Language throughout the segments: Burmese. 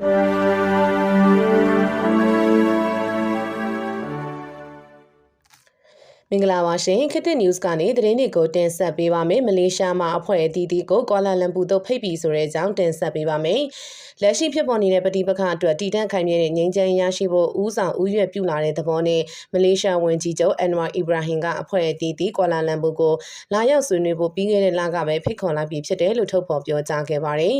you မင်္ဂလာပါရှင်ခစ်တစ် news ကနေသတင်းတွေကိုတင်ဆက်ပေးပါမယ်မလေးရှားမှာအဖွဲ့အသီးသီးကိုကွာလာလမ်ပူသို့ဖိတ်ပြီးဆိုတဲ့အကြောင်းတင်ဆက်ပေးပါမယ်လက်ရှိဖြစ်ပေါ်နေတဲ့ပဋိပက္ခအတွက်တည်တံ့ခိုင်မြဲတဲ့ငြိမ်းချမ်းရရှိဖို့ဦးဆောင်ဦးရွက်ပြုလာတဲ့သဘောနဲ့မလေးရှားဝန်ကြီးချုပ်အန်ဝါအီဘရာဟင်ကအဖွဲ့အသီးသီးကွာလာလမ်ပူကိုလာရောက်ဆွေးနွေးဖို့ပြီးခဲ့တဲ့လကပဲဖိတ်ခေါ်လိုက်ပြီးဖြစ်တယ်လို့ထုတ်ဖော်ပြောကြားခဲ့ပါတယ်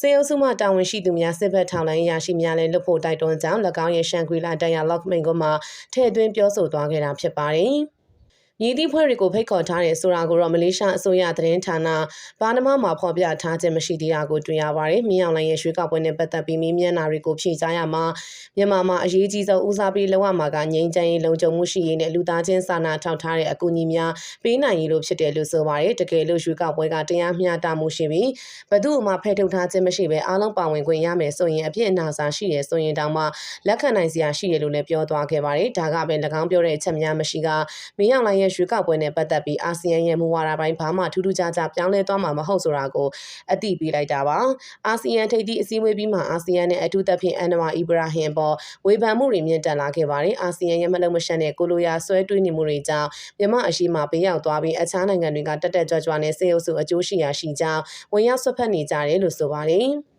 စေအုပ်စုမှတာဝန်ရှိသူများစစ်ဘက်ထောင်လိုင်းရရှိများလည်းလွတ်ဖို့တိုက်တွန်းကြောင်း၎င်းရဲ့ရှန်ဂရီလာတန်ယာလော့ကမိန်ကမှထည့်သွင်းပြောဆိုသွားခဲ့တာဖြစ်ပါတယ် မြည်သည့်ဖွဲ့တွေကိုဖိတ်ခေါ်ထားတယ်ဆိုတာကိုတော့မလေးရှားအစိုးရသတင်းဌာနဘာနမမှာဖော်ပြထားခြင်းမရှိသေးတာကိုတွေ့ရပါတယ်။မြင်းအောင်လိုင်းရဲ့ရွှေကောက်ပွဲနဲ့ပတ်သက်ပြီးမင်းမျက်နှာတွေကိုဖြေကြားရမှာမြန်မာမှာအရေးကြီးဆုံးဦးစားပေးလောက်ရမှာကငြိမ်းချမ်းရေးလုံခြုံမှုရှိရေးနဲ့လူသားချင်းစာနာထောက်ထားတဲ့အကူအညီများပေးနိုင်ရေးလို့ဖြစ်တယ်လို့ဆိုပါတယ်။တကယ်လို့ရွှေကောက်ပွဲကတရားမျှတမှုရှိပြီးဘသူ့အမှဖဲထုတ်ထားခြင်းမရှိဘဲအားလုံးပါဝင်ခွင့်ရမယ်ဆိုရင်အပြစ်အနာစာရှိရဆိုရင်တောင်မှလက်ခံနိုင်စရာရှိရလို့လည်းပြောသွားခဲ့ပါတယ်။ဒါကပဲ၎င်းပြောတဲ့အချက်များမရှိကမင်းအောင်လိုင်းရဲ့ရွှေကောက်ပွဲနဲ့ပတ်သက်ပြီးအာဆီယံရဲ့မူဝါဒပိုင်းဘာမှထူးထူးခြားခြားပြောင်းလဲသွားမှာမဟုတ်ဆိုတာကိုအသိပေးလိုက်တာပါအာဆီယံထိပ်သီးအစည်းအဝေးပြီးမှအာဆီယံနဲ့အထူးသဖြင့်အန်နဝါအီဘရာဟင်ပေါ်ဝေဖန်မှုတွေမြင့်တက်လာခဲ့ပါတယ်အာဆီယံရဲ့မလုံမရှက်တဲ့ကိုလိုရာဆွဲတွေးနေမှုတွေကြောင့်မြမအရှိမပေးရောက်သွားပြီးအခြားနိုင်ငံတွေကတက်တက်ကြွကြွနဲ့စေအုပ်စုအကျိုးရှိရာရှိကြောင်းဝင်ရောက်ဆွတ်ဖက်နေကြတယ်လို့ဆိုပါတယ်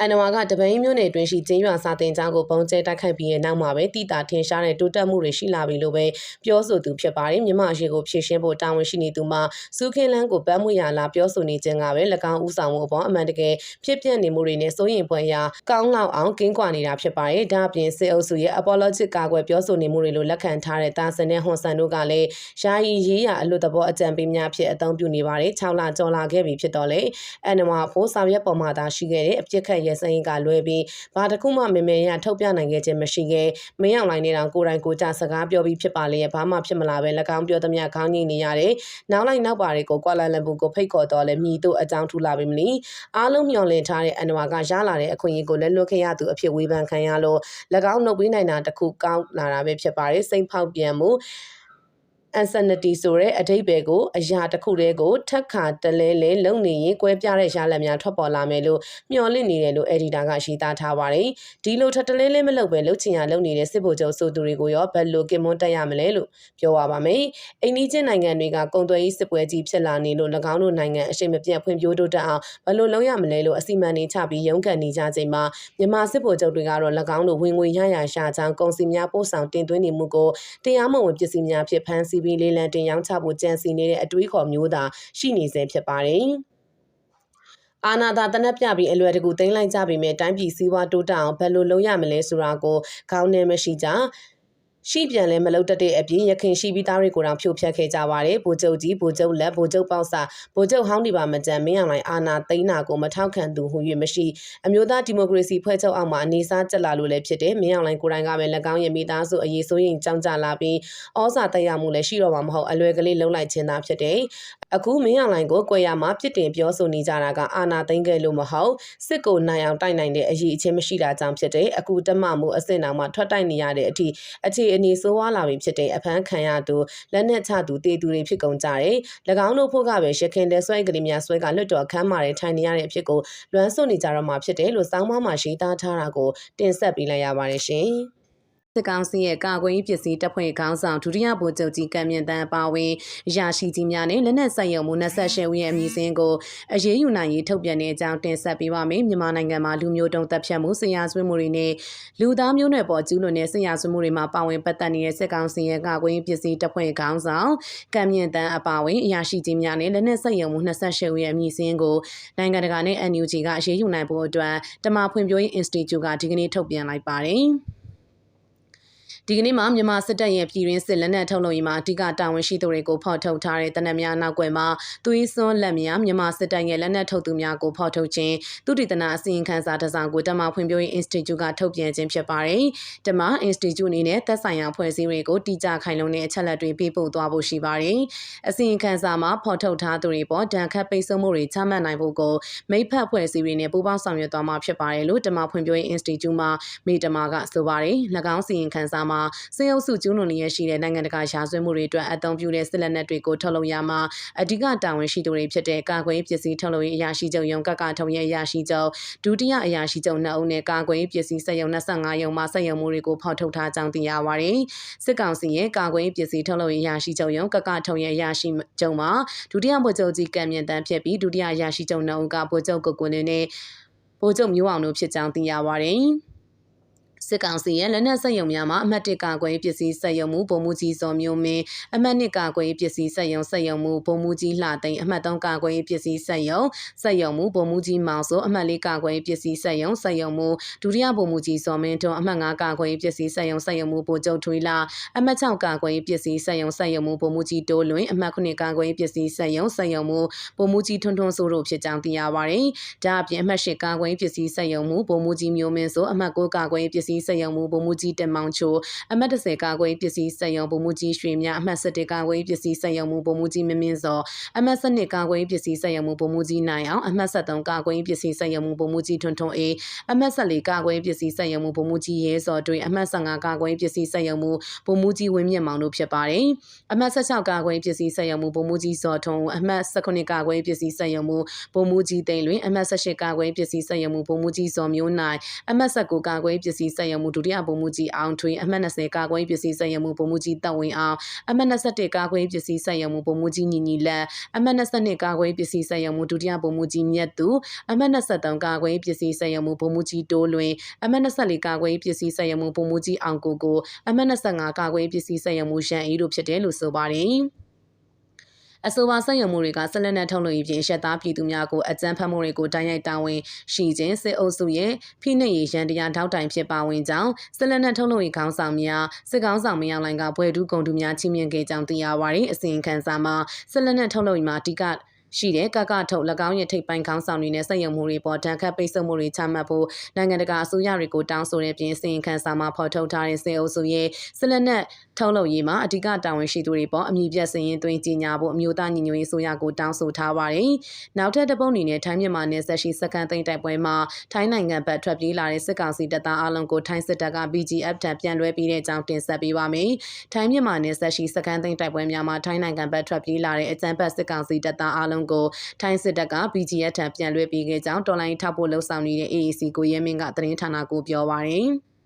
အန်နဝါကတပိန်မျိုးနယ်တွင်ရှိကျင်းရွာစာတင်ကျောင်းကိုပုံကျဲတိုက်ခိုက်ပြီးတဲ့နောက်မှာပဲတိတာထင်ရှားတဲ့တိုးတက်မှုတွေရှိလာပြီလို့ပဲပြောဆိုသူဖြစ်ပါတယ်မြမအရှိကိုဖြည့်ရှင်းဖို့တာဝန်ရှိနေသူမှာစုခင်းလန်းကိုပန်းမွေရလာပြောဆိုနေခြင်းကပဲ၎င်းဦးဆောင်မှုအပေါ်အမှန်တကယ်ဖြစ်ပျက်နေမှုတွေနဲ့စိုးရင်ပွဲရာကောင်းလောက်အောင်ကင်းကွာနေတာဖြစ်ပါတယ်ဒါအပြင်စစ်အုပ်စုရဲ့ apologetic ကာကွယ်ပြောဆိုနေမှုတွေလိုလက်ခံထားတဲ့တာဆန်နဲ့ဟွန်ဆန်တို့ကလည်းယာယီရေးရအလွတ်တဘောအကြံပေးများဖြစ်အသုံးပြုနေပါတယ်6လကျော်လာခဲ့ပြီဖြစ်တော့လေအန်နဝါဖို့ဆောင်ရွက်ပေါ်မှာသာရှိခဲ့တဲ့အပြစ်ခတ်ရဲစရင်ကလွဲပြီးဘာတစ်ခုမှမမေရထုတ်ပြနိုင်ခဲ့ခြင်းမရှိခဲ့မင်းအောင်လိုင်းနေတောင်ကိုယ်တိုင်ကိုကြစကားပြောပြီးဖြစ်ပါလေဘာမှဖြစ်မလာပဲ၎င်းပြောသမျှခေါင်းငိနေရတယ်နောက်လိုက်နောက်ပါတွေကိုကွာလာလမ်ပူကိုဖိတ်ခေါ်တော့လဲမြည်တို့အကြောင်းထူလာပြီမလို့အားလုံးမျှော်လင့်ထားတဲ့အန်ဝါကရလာတဲ့အခွင့်အရေးကိုလက်လွတ်ခဲ့ရသူအဖြစ်ဝေဖန်ခံရလို့၎င်းနှုတ်ပေးနိုင်တာတခုကောင်းလာတာပဲဖြစ်ပါတယ်စိတ်ဖောက်ပြန်မှု insanity ဆိုတဲ့အဓိပ္ပာယ်ကိုအရာတစ်ခုတည်းကိုထက်ခါတလဲလဲလုံနေရင်ကွဲပြားတဲ့ရလဒ်များထွက်ပေါ်လာမယ်လို့မျှော်လင့်နေတယ်လို့ editor ကရှင်းသားထားပါတယ်။ဒီလိုထက်တလဲလဲမလုပ်ပဲလှုပ်ချင်ရလုပ်နေတဲ့စစ်ဗိုလ်ချုပ်ဆိုသူတွေကိုရောဘယ်လိုကင်မွန်းတက်ရမလဲလို့ပြောရပါမယ်။အိန္ဒိချင်းနိုင်ငံတွေကကုန်သွယ်ရေးစစ်ပွဲကြီးဖြစ်လာနေလို့၎င်းတို့နိုင်ငံအရှိန်မပြတ်ဖွံ့ဖြိုးတိုးတက်အောင်ဘယ်လိုလုပ်ရမလဲလို့အစီအမံတွေချပြီးရုန်းကန်နေကြချိန်မှာမြန်မာစစ်ဗိုလ်ချုပ်တွေကတော့၎င်းတို့ဝင်ငွေရရရှာချောင်းကုန်စည်များပို့ဆောင်တင်သွင်းနေမှုကိုတရားမဝင်ပစ္စည်းများဖြစ်ဖမ်းဆီးပြီးလေးလံတင်ရောင်းချဖို့ကြံစီနေတဲ့အတွေးခေါ်မျိုးသာရှိနေစေဖြစ်ပါတယ်။အာနာသာတနက်ပြပြီးအလွယ်တကူသိမ်းလိုက်ကြပြီမဲ့တိုင်းပြည်စည်းဝါးတိုးတက်အောင်ဘယ်လိုလုပ်ရမလဲဆိုတာကိုခေါင်းနဲ့မရှိကြ ရှိပြန်လဲမလုတ်တက်တဲ့အပြင်ရခင်ရှိပြီးသားတွေကိုတောင်ဖြိုဖျက်ခဲ့ကြပါတယ်။ဗိုလ်ချုပ်ကြီးဗိုလ်ချုပ်လက်ဗိုလ်ချုပ်ပေါစာဗိုလ်ချုပ်ဟောင်းဒီပါမကြံမင်းအောင်လိုင်းအာနာသိန်းနာကိုမထောက်ခံသူဟူ၍မရှိအမျိုးသားဒီမိုကရေစီဖွဲ့ချုပ်အောက်မှာအနေစားကျက်လာလို့လည်းဖြစ်တယ်။မင်းအောင်လိုင်းကိုယ်တိုင်ကပဲ၎င်းရဲ့မိသားစုအရေးဆိုရင်ကြောင်းကြလာပြီးဩစာတက်ရမှုလည်းရှိတော့မှာမဟုတ်အလွယ်ကလေးလှုပ်လိုက်ခြင်းသာဖြစ်တယ်။အခုမင်းအောင်လိုင်းကိုကြွယ်ရမှာပြစ်တင်ပြောဆိုနေကြတာကအာနာသိန်းခဲ့လို့မဟုတ်စစ်ကိုနိုင်အောင်တိုက်နိုင်တဲ့အရေးအချင်းမရှိတာကြောင့်ဖြစ်တယ်။အခုတမမှုအစ်စ်တောင်မှထွက်တိုက်နေရတဲ့အထိအခြေအနေဆိုးဝါးလာပြီဖြစ်တဲ့အဖမ်းခံရသူလက်နက်ချသူတေသူတွေဖြစ်ကုန်ကြတယ်။၎င်းတို့ဖို့ကပဲရခင်တဲ့ဆွဲကလေးများဆွဲကလွတ်တော်ခမ်းမာတဲ့ထိုင်နေရတဲ့အဖြစ်ကိုလွမ်းဆွနေကြတော့မှဖြစ်တယ်လို့စောင်းမမှာရှိသားထားတာကိုတင်ဆက်ပေးလိုက်ရပါတယ်ရှင်။ စစ်ကောင်စီရဲ့ကာကွယ်ရေးပစ္စည်းတပ်ဖွဲ့ခေါင်းဆောင်ဒုတိယဗိုလ်ချုပ်ကြီးကံမြင့်တန်းအပါဝင်ရရှိကြီးများနဲ့လက်နက်ဆက်ရုံမှု28ဦးရဲ့အမည်စင်းကိုအရေးယူနိုင်ရေးထုတ်ပြန်တဲ့အကြောင်းတင်ဆက်ပေးပါမယ်မြန်မာနိုင်ငံမှာလူမျိုးတုံးတပ်ဖြတ်မှုဆရာဆွေးမှုတွေနဲ့လူသားမျိုးနွယ်ပေါ်ကျူးလွန်တဲ့ဆရာဆွေးမှုတွေမှာပါဝင်ပတ်သက်နေတဲ့စစ်ကောင်စီရဲ့ကာကွယ်ရေးပစ္စည်းတပ်ဖွဲ့ခေါင်းဆောင်ကံမြင့်တန်းအပါဝင်အရာရှိကြီးများနဲ့လက်နက်ဆက်ရုံမှု28ဦးရဲ့အမည်စင်းကိုနိုင်ငံတကာနဲ့ NUG ကအရေးယူနိုင်ဖို့အတွက်တမဖွံ့ဖြိုးရေး Institute ကဒီကနေ့ထုတ်ပြန်လိုက်ပါတယ်။ ဒီကနေ့မှာမြန်မာစစ်တပ်ရဲ့ပြည်တွင်းစစ်လက်နက်ထုတ်လုပ်ရေးမှာအဓိကတာဝန်ရှိသူတွေကိုဖော်ထုတ်ထားတဲ့တနက်များနောက်ွယ်မှာသွေးစွန်းလက်များမြန်မာစစ်တပ်ရဲ့လက်နက်ထုတ်သူများကိုဖော်ထုတ်ခြင်းသူတည်တနာအစီရင်ခံစာတစ်စောင်ကိုတမဖွံ့ဖြိုးရေး Institute ကထုတ်ပြန်ခြင်းဖြစ်ပါတယ်။တမ Institute အနေနဲ့သက်ဆိုင်ရာဖွဲ့စည်းတွေကိုတိကျခိုင်လုံတဲ့အချက်လက်တွေပေးပို့သွားဖို့ရှိပါတယ်။အစီရင်ခံစာမှာဖော်ထုတ်ထားသူတွေပေါ်ဒဏ်ခတ်ပိတ်ဆို့မှုတွေချမှတ်နိုင်ဖို့ကိုမိဖက်ဖွဲ့စည်းတွေနဲ့ပူးပေါင်းဆောင်ရွက်သွားမှာဖြစ်ပါတယ်လို့တမဖွံ့ဖြိုးရေး Institute မှမိတမကဆိုပါတယ်။၎င်းစီရင်ခံစာမှာမှာစေအုပ်စုကျူးလွန်နေရရှိတဲ့နိုင်ငံတကာရာဇဝတ်မှုတွေအတွက်အသုံးပြုတဲ့စစ်လက်နက်တွေကိုထုတ်လုပ်ရမှာအဓိကတာဝန်ရှိသူတွေဖြစ်တဲ့ကာကွယ်ရေးပစ္စည်းထုတ်လုပ်ရေးအရာရှိချုပ်ရုံကကထုံရဲ့အရာရှိချုပ်ဒုတိယအရာရှိချုပ်နှစ်ဦးနဲ့ကာကွယ်ရေးပစ္စည်းစက်ရုံ25ရုံမှစက်ရုံမှုတွေကိုဖောက်ထုတ်ထားကြောင်းသိရပါတယ်။စစ်ကောင်စီရဲ့ကာကွယ်ရေးပစ္စည်းထုတ်လုပ်ရေးအရာရှိချုပ်ရုံကကထုံရဲ့အရာရှိချုပ်မှာဒုတိယဗိုလ်ချုပ်ကြီးကံမြင့်တန်းဖြစ်ပြီးဒုတိယအရာရှိချုပ်နှစ်ဦးကဗိုလ်ချုပ်ကိုကိုနေနဲ့ဗိုလ်ချုပ်မျိုးအောင်တို့ဖြစ်ကြောင်းသိရပါတယ်။ စစ်ကောင်စီရဲ့လက်နက်စက်ရုံများမှာအမှတ်၁ကာကွယ်ပစ္စည်းစက်ရုံမူဗိုလ်မှူးကြီးစောမျိုးမင်းအမှတ်၂ကာကွယ်ပစ္စည်းစက်ရုံစက်ရုံမူဗိုလ်မှူးကြီးလှသိန်းအမှတ်၃ကာကွယ်ပစ္စည်းစက်ရုံစက်ရုံမူဗိုလ်မှူးကြီးမောင်စိုးအမှတ်၄ကာကွယ်ပစ္စည်းစက်ရုံစက်ရုံမူဒုတိယဗိုလ်မှူးကြီးစောမင်းထွန်းအမှတ်၅ကာကွယ်ပစ္စည်းစက်ရုံစက်ရုံမူဗိုလ်ချုပ်ထွေးလာအမှတ်6ကာကွယ်ပစ္စည်းစက်ရုံစက်ရုံမူဗိုလ်မှူးကြီးတိုးလွင်အမှတ်9ကာကွယ်ပစ္စည်းစက်ရုံစက်ရုံမူဗိုလ်မှူးကြီးထွန်းထွန်းစိုးတို့ဖြစ်ကြောင်းသိရပါတယ်။ဒါအပြင်အမှတ်10ကာကွယ်ပစ္စည်းစက်ရုံမူဗိုလ်မှူးကြီးမျိုးမင်းစိုးအမှတ်9ကာကွယ်ပစ္စည်းစက်ရုံမူဗိုလ်မှူးကြီးတင်မောင်ချိုအမှတ်30ကာကွယ်ပစ္စည်းစက်ရုံဗိုလ်မှူးကြီးရွှေမြအမှတ်17ကာကွယ်ပစ္စည်းစက်ရုံမူဗိုလ်မှူးကြီးမင်းမင်းစောအမှတ်12ကာကွယ်ပစ္စည်းစက်ရုံမူဗိုလ်မှူးကြီးနိုင်အောင်အမှတ်73ကာကွယ်ပစ္စည်းစက်ရုံမူဗိုလ်မှူးကြီးထွန်းထွန်းအေးအမှတ်14ကာကွယ်ပစ္စည်းစက်ရုံမူဗိုလ်မှူးကြီးရဲစောတွေအမှတ်15ကာကွယ်ပစ္စည်းစက်ရုံမူဗိုလ်မှူးကြီးဝင်းမြင့်မောင်တို့ဖြစ်ပါတယ်အမှတ်16ကာကွယ်ပစ္စည်းစက်ရုံမူဗိုလ်မှူးကြီးစောထွန်းအမှတ်19ကာကွယ်ပစ္စည်းစက်ရုံမူဗိုလ်မှူးကြီးသိန်းလွင်အမှတ်18ကာကွယ်ပစ္စည်းစက်ရုံမူဗိုလ်မှူးကြီးစောမျိုးနိုင်အမှတ်19ကာကွယ်ပစ္စည်းစက်ရုံမူဒုတိယဗိုလ်မှူးကြီးအောင်ထွေးအမှတ်20ကာကွယ်ပစ္စည်းစက်ရုံမူဗိုလ်မှူးကြီးတပ်ဝင်းအောင်အမှတ်21ကာကွယ်ပစ္စည်းစက်ရုံမူဗိုလ်မှူးကြီးညီညီလက်အမှတ်22ကာကွယ်ပစ္စည်းစက်ရုံမူဒုတိယဗိုလ်မှူးကြီးမြတ်သူအမှတ်23ကာကွယ်ပစ္စည်းစက်ရုံမူဗိုလ်မှူးကြီးတိုးလွင်အမှတ်24ကာကွယ်ပစ္စည်းစက်ရုံမူဗိုလ်မှူးကြီးအောင်ကိုကိုအမှတ်25ကာကွယ်ပစ္စည်းစက်ရုံမူရန်အေးတို့ဖြစ်တယ်လို့ဆိုပါတယ် အဆိုပါစက်ရုံမှုတွေကဆက်လက်နဲ့ထုတ်လုပ်ရေးပြင်ရှက်သားပြည်သူများကိုအကြမ်းဖက်မှုတွေကိုတိုက်ရိုက်တာဝန်ရှိခြင်းစစ်အုပ်စုရဲ့ဖိနှိပ်ရေးရန်တရားထောက်တိုင်ဖြစ်ပါဝင်ကြောင်းဆက်လက်နဲ့ထုတ်လုပ်ရေးခေါင်းဆောင်များစစ်ကောင်းဆောင်မယောင်လိုင်ကဘွဲဒူးကုံတူများချင်းမြင်ခဲ့ကြောင်းသိရပါတယ်အစီရင်ခံစာမှာဆက်လက်နဲ့ထုတ်လုပ်ရေးမှာအဓိက ရှိတဲ့ကကထုတ်၎င်းရဲ့ထိပ်ပိုင်းခေါင်းဆောင်တွေနဲ့စက်ရုံမှုတွေပေါ်တန်ခတ်ပိတ်ဆို့မှုတွေချမှတ်ဖို့နိုင်ငံတကာအစိုးရတွေကိုတောင်းဆိုတဲ့ပြင်စီရင်ခံစာမှာဖော်ထုတ်ထားတဲ့စေအုပ်စုရဲ့ဆက်လက်နဲ့ထုတ်လုပ်ရေးမှာအဓိကတာဝန်ရှိသူတွေပေါ်အမည်ပြတ်စည်ရင်သွင်းကြီးညာဖို့အမျိုးသားညီညွတ်ရေးအစိုးရကိုတောင်းဆိုထားပါတယ်။နောက်ထပ်တပုတ်အနေနဲ့ထိုင်းမြန်မာနယ်စပ်ရှိစကန်သိန်းတိုက်ပွဲမှာထိုင်းနိုင်ငံဘက်ထွက်ပြေးလာတဲ့စစ်ကောင်စီတပ်သားအလုံးကိုထိုင်းစစ်တပ်က BGF ထံပြန်လွှဲပြီးတဲ့အကြောင်းတင်ဆက်ပေးပါမယ်။ထိုင်းမြန်မာနယ်စပ်ရှိစကန်သိန်းတိုက်ပွဲများမှာထိုင်းနိုင်ငံဘက်ထွက်ပြေးလာတဲ့အကြမ်းဖက်စစ်ကောင်စီတပ်သားအလုံးကိုထိုင်းစစ်တပ်က BGF ထံပြန်လွှဲပေးခဲ့ကြောင်းတော်လိုင်းထောက်ဖို့လှုံ့ဆော်နေတဲ့ AAC ကိုရဲမင်းကသတင်းဌာနကိုပြောပါရယ်။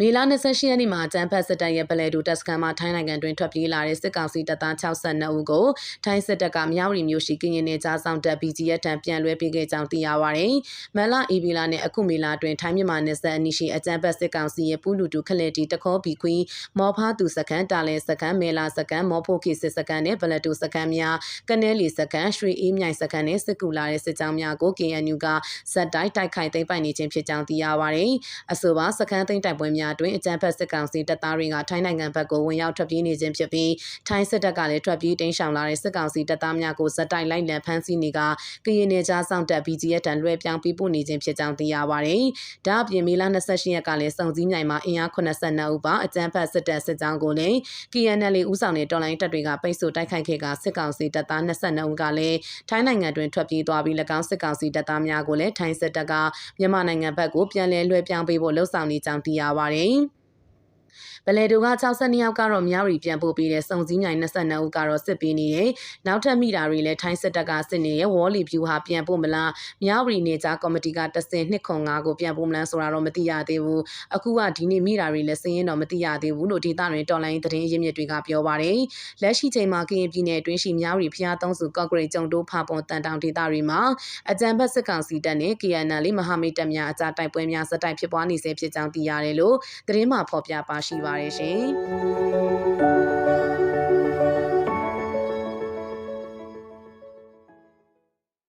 မေလ28ရက်နေ့မှာတန်ဖတ်စစ်တပ်ရဲ့ပလဲတူတပ်စခန်းမှာထိုင်းနိုင်ငံတွင်ထွက်ပြေးလာတဲ့စစ်ကောင်စီတပ်သား62ဦးကိုထိုင်းစစ်တပ်ကမြောက်ရီမျိုးရှိကရင်နယ်ကြားဆောင်တပ် BGF ထံပြန်လွှဲပေးခဲ့ကြောင်းသိရပါဗျ။မလအီဗီလာနဲ့အခုမေလတွင်ထိုင်းမြန်မာနယ်စပ်အနီးရှိအကြံဖတ်စစ်ကောင်စီရဲ့ပူလူတူခလက်တီတခေါဘီခွီမော်ဖားသူစခန်းတာလဲစခန်းမဲလာစခန်းမော်ဖိုခိစစ်စခန်းနဲ့ပလဲတူစခန်းများကနေလီစခန်းရွှေအေးမြိုင်စခန်းနဲ့စစ်ကူလာတဲ့စစ်ကြောင်းများကို KNU ကဇက်တိုက်တိုက်ခိုက်သိမ်းပိုက်နေခြင်းဖြစ်ကြောင်းသိရပါဗျ။အဆိုပါစခန်းသိမ်းတိုက်ပွဲများတွင်အကြံဖတ်စစ်ကောင်စီတပ်သားတွေကထိုင်းနိုင်ငံဘက်ကိုဝင်ရောက်ထွက်ပြေးနေခြင်းဖြစ်ပြီးထိုင်းစစ်တပ်ကလည်းထွက်ပြေးတင်းရှောင်လာတဲ့စစ်ကောင်စီတပ်သားများကိုဇက်တိုက်လိုက်လံဖမ်းဆီးနေကကရင်နယ်ကြားစောင့်တပ် BGF တန်လွှဲပြောင်းပြီးပို့နေခြင်းဖြစ်ကြောင်းသိရပါတယ်။ဒါအပြင်မေလ28ရက်ကလည်းစုံစည်းမြိုင်မှာအင်အား82ဦးပါအကြမ်းဖက်စစ်တပ်စစ်ကြောင်းကိုလည်း KNL ဦးဆောင်တဲ့တော်လိုင်းတပ်တွေကပိတ်ဆို့တိုက်ခိုက်ခဲ့ကစစ်ကောင်စီတပ်သား22ဦးကလည်းထိုင်းနိုင်ငံတွင်ထွက်ပြေးသွားပြီး၎င်းစစ်ကောင်စီတပ်သားများကိုလည်းထိုင်းစစ်တပ်ကမြန်မာနိုင်ငံဘက်ကိုပြန်လည်လွှဲပြောင်းပေးဖို့လှုံ့ဆော်နေကြောင်းသိရပါတယ်။။ Bahrein ဗလဲတိုက62ယောက်ကတော့မြောက်ရီပြန်ပို့ပေးတဲ့စုံစည်းမြိုင်22ဦးကတော့စစ်ပေးနေတယ်။နောက်ထပ်မိတာတွေလည်းထိုင်းစစ်တပ်ကစစ်နေရဲ့ဝေါ်လီဖြူဟာပြန်ပို့မလား။မြောက်ရီနေကြကော်မတီကတဆင်205ကိုပြန်ပို့မလားဆိုတာတော့မသိရသေးဘူး။အခုကဒီနေ့မိတာတွေလည်းစည်ရင်တော့မသိရသေးဘူးလို့ဒေသတွင်တော်လိုင်းသတင်းရင်းမြစ်တွေကပြောပါတယ်။လက်ရှိချိန်မှာကရင်ပြည်နယ်အတွင်းရှိမြောက်ရီဖျားသုံးစုကော့ဂရိတ်ကျုံတိုးဖပွန်တန်တောင်ဒေသတွေမှာအကြံဖက်စစ်ကောင်စီတပ်နဲ့ KNL မဟာမိတ်တပ်များအကြတိုက်ပွဲများစတိုက်ဖြစ်ပွားနေစေဖြစ်ကြောင်းသိရတယ်လို့သတင်းမှဖော်ပြပါရှိပါတယ်ရှင်။